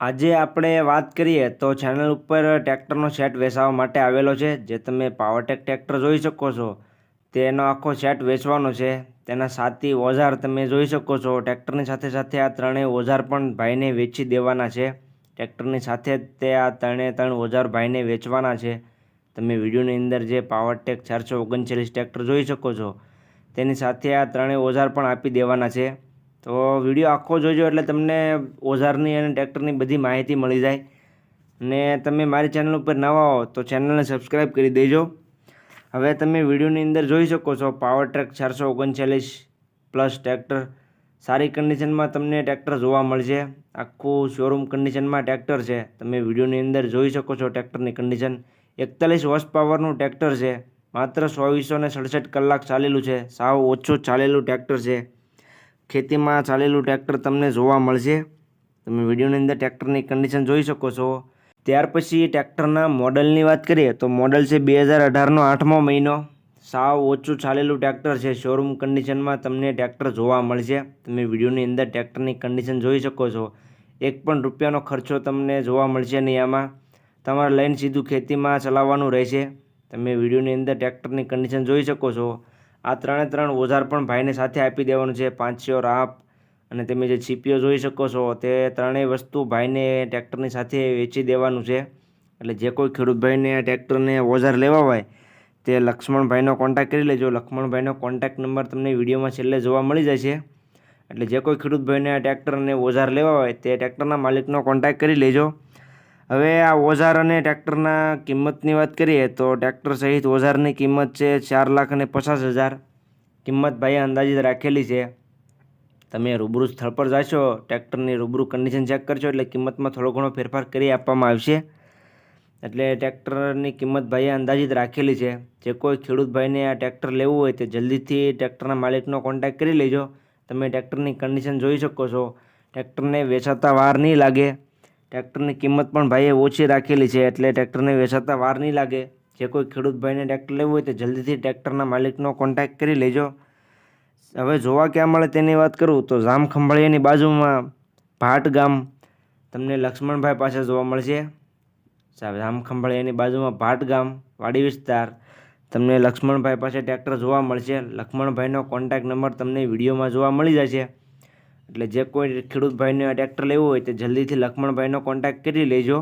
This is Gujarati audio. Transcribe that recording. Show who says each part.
Speaker 1: આજે આપણે વાત કરીએ તો ચેનલ ઉપર ટ્રેક્ટરનો સેટ વેચાવા માટે આવેલો છે, જે તમે પાવરટેક ટ્રેક્ટર જોઈ શકો છો. તેનો આખો સેટ વેચવાનો છે. તેના સાતી ઓઝાર તમે જોઈ શકો છો. ટ્રેક્ટરની સાથે સાથે આ ત્રણેય ઓઝાર પણ ભાઈને વેચી દેવાના છે. ટ્રેક્ટરની સાથે તે આ ત્રણે ત્રણ ઓઝાર ભાઈને વેચવાના છે. તમે વિડીયોની અંદર જે પાવરટેક ચારસો ઓગણચાલીસ ટ્રેક્ટર જોઈ શકો છો. તેની સાથે આ ત્રણેય ઓઝાર પણ આપી દેવાના છે. તો વીડિયો આખો જોજો એટલે તમને ઓઝારની અને ટ્રેક્ટરની બધી માહિતી મળી જાય. ને તમે મારી ચેનલ ઉપર નવા હો તો ચેનલને સબસ્ક્રાઈબ કરી દેજો. હવે તમે વિડીયોની અંદર જોઈ શકો છો, પાવર ટ્રેક ચારસો ઓગણચાલીસ પ્લસ ટ્રેક્ટર. સારી કન્ડિશનમાં તમને ટ્રેક્ટર જોવા મળશે. આખું શોરૂમ કન્ડિશનમાં ટ્રેક્ટર છે. તમે વિડીયોની અંદર જોઈ શકો છો ટ્રેક્ટરની કન્ડિશન. એકતાલીસ હોર્સ પાવરનું ટ્રેક્ટર છે. માત્ર ચોવીસો ને સડસઠ કલાક ચાલેલું છે. સાવ ઓછું ચાલેલું ટ્રેક્ટર છે. ખેતીમાં ચાલેલું ટ્રેક્ટર તમને જોવા મળશે. તમે વિડીયોની અંદર ટ્રેક્ટરની કન્ડિશન જોઈ શકો છો. ત્યાર પછી ટ્રેક્ટરના મોડલની વાત કરીએ તો મોડલ છે બે હજાર અઢારનો આઠમો મહિનો. સાવ ઓછું ચાલેલું ટ્રેક્ટર છે. શોરૂમ કન્ડિશનમાં તમને ટ્રેક્ટર જોવા મળશે. તમે વિડીયોની અંદર ટ્રેક્ટરની કન્ડિશન જોઈ શકો છો. એક પણ રૂપિયાનો ખર્ચો તમને જોવા મળશે નહીં આમાં. તમારે લઈને સીધું ખેતીમાં ચલાવવાનું રહેશે. તમે વિડીયોની અંદર ટ્રેક્ટરની કન્ડિશન જોઈ શકો છો. આ ત્રણે ત્રણ ઓઝાર પણ ભાઈને સાથે આપી દેવાનું છે. પાંચસો રાપ અને તમે જે છીપીઓ જોઈ શકો છો, તે ત્રણેય વસ્તુ ભાઈને ટ્રેક્ટરની સાથે વેચી દેવાનું છે. એટલે જે કોઈ ખેડૂત ભાઈને ટ્રેક્ટરને ઓઝાર લેવા હોય, તે લક્ષ્મણભાઈનો કોન્ટેક્ટ કરી લેજો. લક્ષ્મણભાઈનો કોન્ટેક્ટ નંબર તમને વિડીયોમાં છેલ્લે જોવા મળી જશે. એટલે જે કોઈ ખેડૂત ભાઈને ટ્રેક્ટરને ઓઝાર લેવા હોય, તે ટ્રેક્ટરના માલિકનો કોન્ટેક્ટ કરી લેજો. હવે આ ઓઝાર અને ટ્રેક્ટરના કિંમતની વાત કરીએ તો ટ્રેક્ટર સહિત ઓઝારની કિંમત છે ચાર લાખ અને પચાસ હજાર. કિંમત ભાઈએ અંદાજિત રાખેલી છે. તમે રૂબરૂ સ્થળ પર જશો, ટ્રેક્ટરની રૂબરૂ કન્ડિશન ચેક કરશો એટલે કિંમતમાં થોડો ઘણો ફેરફાર કરી આપવામાં આવશે. એટલે ટ્રેક્ટરની કિંમત ભાઈએ અંદાજિત રાખેલી છે. જે કોઈ ખેડૂત ભાઈને આ ટ્રેક્ટર લેવું હોય તે જલ્દીથી ટ્રેક્ટરના માલિકનો કોન્ટેક્ટ કરી લેજો. તમે ટ્રેક્ટરની કન્ડિશન જોઈ શકો છો. ટ્રેક્ટરને વેચાતા વાર નહીં લાગે. ટ્રેક્ટરની કિંમત પણ ભાઈએ ઓછી રાખેલી છે એટલે ટ્રેક્ટરને વેચાતા વાર નહીં લાગે. જે કોઈ ખેડૂત ભાઈને ટ્રેક્ટર લેવું હોય તે જલ્દીથી ટ્રેક્ટરના માલિકનો કોન્ટેક્ટ કરી લેજો. હવે જોવા ક્યાં મળે તેની વાત કરું તો જામ ખંભાળિયાની બાજુમાં ભાટ ગામ તમને લક્ષ્મણભાઈ પાસે જોવા મળશે. જામ ખંભાળિયાની બાજુમાં ભાટ ગામ, વાડી વિસ્તાર તમને લક્ષ્મણભાઈ પાસે ટ્રેક્ટર જોવા મળશે. લક્ષ્મણભાઈનો કોન્ટેક્ટ નંબર તમને વિડીયોમાં જોવા મળી જશે. એટલે જે કોઈ ખેડૂત ભાઈને ટ્રેક્ટર લેવું હોય તે જલ્દીથી લખમણભાઈનો કોન્ટેક્ટ કરી લેજો.